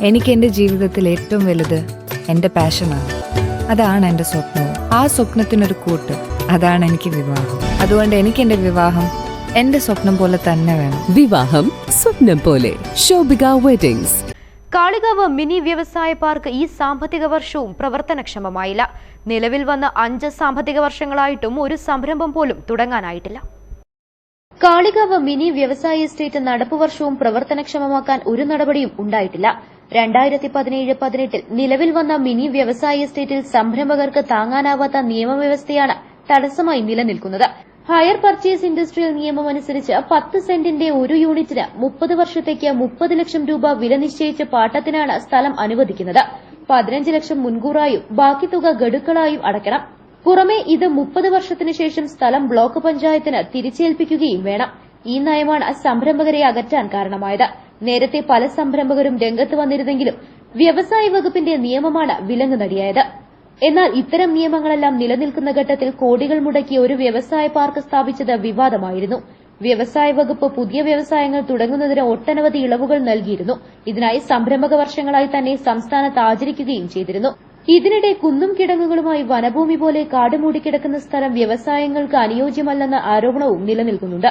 എനിക്ക് എന്റെ ജീവിതത്തിൽ ഏറ്റവും വലുത് എന്റെ പാഷനാണ്. അതാണ് എന്റെ സ്വപ്നവും. ആ സ്വപ്നത്തിനൊരു കൂട്ട്. അതാണ് എനിക്ക് വിവാഹം. അതുകൊണ്ട് എനിക്ക് എന്റെ വിവാഹം എന്റെ സ്വപ്നം പോലെ തന്നെ വേണം. വിവാഹം സ്വപ്നം പോലെ. ശോഭിക വെഡിങ്സ് കാളികാവ് മിനി വ്യവസായ പാർക്ക് ഈ സാമ്പത്തിക വർഷവും പ്രവർത്തനക്ഷമമായില്ല. നിലവിൽ വന്ന അഞ്ച് സാമ്പത്തിക വർഷങ്ങളായിട്ടും ഒരു സംരംഭം പോലും തുടങ്ങാനായിട്ടില്ല. കാളികാവ് മിനി വ്യവസായ എസ്റ്റേറ്റ് നടപ്പ് വർഷവും പ്രവർത്തനക്ഷമമാക്കാൻ ഒരു നടപടിയും ഉണ്ടായിട്ടില്ല. രണ്ടായിരത്തി പതിനേഴ് പതിനെട്ടിൽ നിലവിൽ വന്ന മിനി വ്യവസായ എസ്റ്റേറ്റിൽ സംരംഭകർക്ക് താങ്ങാനാവാത്ത നിയമവ്യവസ്ഥയാണ് തടസ്സമായി നിലനിൽക്കുന്നത്. ഹയർ പർച്ചേസ് ഇൻഡസ്ട്രിയൽ നിയമം അനുസരിച്ച് പത്ത് സെന്റിന്റെ ഒരു യൂണിറ്റിന് മുപ്പത് വർഷത്തേക്ക് മുപ്പത് ലക്ഷം രൂപ വില നിശ്ചയിച്ച പാട്ടത്തിനാണ് സ്ഥലം അനുവദിക്കുന്നത്. പതിനഞ്ച് ലക്ഷം മുൻകൂറായും ബാക്കി തുക ഗഡുക്കളായും അടയ്ക്കണം. പുറമെ ഇത് മുപ്പത് വർഷത്തിനു ശേഷം സ്ഥലം ബ്ലോക്ക് പഞ്ചായത്തിന് തിരിച്ചേൽപ്പിക്കുകയും വേണം. ഈ നയമാണ് സംരംഭകരെ അകറ്റാൻ കാരണമായത്. നേരത്തെ പല സംരംഭകരും രംഗത്ത് വന്നിരുന്നെങ്കിലും വ്യവസായ വകുപ്പിന്റെ നിയമമാണ് വിലങ്ങ് നടിയായത്. എന്നാൽ ഇത്തരം നിയമങ്ങളെല്ലാം നിലനിൽക്കുന്ന ഘട്ടത്തിൽ കോടികൾ മുടക്കി ഒരു വ്യവസായ പാർക്ക് സ്ഥാപിച്ചത് വിവാദമായിരുന്നു. വ്യവസായ വകുപ്പ് പുതിയ വ്യവസായങ്ങൾ തുടങ്ങുന്നതിന് ഒട്ടനവധി ഇളവുകൾ നൽകിയിരുന്നു. ഇതിനായി സംരംഭക വർഷങ്ങളായി തന്നെ സംസ്ഥാനത്ത് ആചരിക്കുകയും ചെയ്തിരുന്നു. ഇതിനിടെ കുന്നും കിടങ്ങുകളുമായി വനഭൂമി പോലെ കാടുമൂടിക്കിടക്കുന്ന സ്ഥലം വ്യവസായങ്ങൾക്ക് അനുയോജ്യമല്ലെന്ന ആരോപണവും നിലനിൽക്കുന്നുണ്ട്.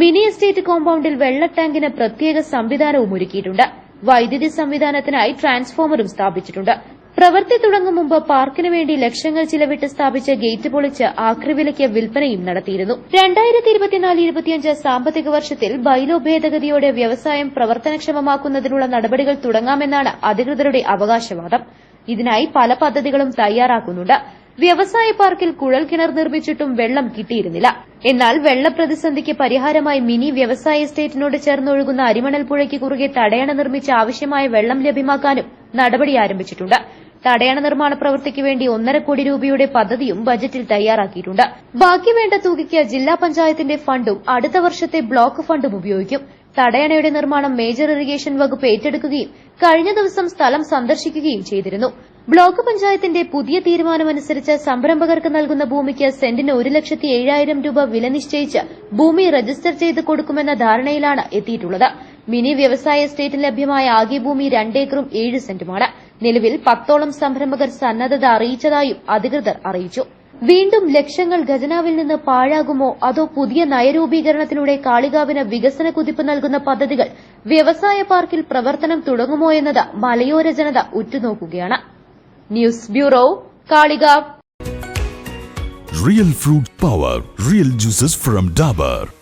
മിനി എസ്റ്റേറ്റ് കോമ്പൌണ്ടിൽ വെള്ള ടാങ്കിന് പ്രത്യേക സംവിധാനവും ഒരുക്കിയിട്ടുണ്ട്. വൈദ്യുതി സംവിധാനത്തിനായി ട്രാൻസ്ഫോമറും സ്ഥാപിച്ചിട്ടുണ്ട്. പ്രവൃത്തി തുടങ്ങും മുമ്പ് പാർക്കിന് വേണ്ടി ലക്ഷങ്ങൾ ചിലവിട്ട് സ്ഥാപിച്ച ഗേറ്റ് പൊളിച്ച് ആക്രിവിലയ്ക്ക് വിൽപ്പനയും നടത്തിയിരുന്നു. സാമ്പത്തിക വർഷത്തിൽ ബൈലോ ഭേദഗതിയോടെ വ്യവസായം പ്രവർത്തനക്ഷമമാക്കുന്നതിനുള്ള നടപടികൾ തുടങ്ങാമെന്നാണ് അധികൃതരുടെ അവകാശവാദം. ഇതിനായി പല പദ്ധതികളും തയ്യാറാക്കുന്നുണ്ട്. വ്യവസായ പാർക്കിൽ കുഴൽ കിണർ നിർമ്മിച്ചിട്ടും വെള്ളം കിട്ടിയിരുന്നില്ല. എന്നാൽ വെള്ളപ്രതിസന്ധിക്ക് പരിഹാരമായി മിനി വ്യവസായ എസ്റ്റേറ്റിനോട് ചേർന്നൊഴുകുന്ന അരിമണൽ പുഴയ്ക്ക് കുറുകെ തടയണ നിർമ്മിച്ച് ആവശ്യമായ വെള്ളം ലഭ്യമാക്കാനും നടപടി ആരംഭിച്ചിട്ടുണ്ട്. തടയണ നിർമ്മാണ പ്രവൃത്തിക്ക് വേണ്ടി ഒന്നര കോടി രൂപയുടെ പദ്ധതിയും ബജറ്റിൽ തയ്യാറാക്കിയിട്ടുണ്ട്. ബാക്കി വേണ്ട തുകയ്ക്ക് ജില്ലാ പഞ്ചായത്തിന്റെ ഫണ്ടും അടുത്ത വർഷത്തെ ബ്ലോക്ക് ഫണ്ടും ഉപയോഗിക്കും. തടയണയുടെ നിർമ്മാണം മേജർ ഇറിഗേഷൻ വകുപ്പ് ഏറ്റെടുക്കുകയും കഴിഞ്ഞ ദിവസം സ്ഥലം സന്ദർശിക്കുകയും ചെയ്തിരുന്നു. ബ്ലോക്ക് പഞ്ചായത്തിന്റെ പുതിയ തീരുമാനമനുസരിച്ച് സംരംഭകർക്ക് നൽകുന്ന ഭൂമിക്ക് സെന്റിന് ഒരു ലക്ഷത്തി ഏഴായിരം രൂപ വില നിശ്ചയിച്ച് ഭൂമി രജിസ്റ്റർ ചെയ്ത് കൊടുക്കുമെന്ന ധാരണയിലാണ് എത്തിയിട്ടുള്ളത്. മിനി വ്യവസായ എസ്റ്റേറ്റിൽ ലഭ്യമായ ആകെ ഭൂമി രണ്ടേക്കറും ഏഴ് സെന്റുമാണ്. നിലവിൽ പത്തോളം സംരംഭകർ സന്നദ്ധത അറിയിച്ചതായും അധികൃതർ അറിയിച്ചു. വീണ്ടും ലക്ഷങ്ങൾ ഖജനാവിൽ നിന്ന് പാഴാകുമോ? അതോ പുതിയ നയരൂപീകരണത്തിലൂടെ കാളികാവിന് വികസന കുതിപ്പ് നൽകുന്ന പദ്ധതികൾ വ്യവസായ പാർക്കിൽ പ്രവർത്തനം തുടങ്ങുമോ എന്നത് മലയോര ജനത ഉറ്റുനോക്കുകയാണ്. News bureau Kalikavu. Real fruit power real juices from Dabur.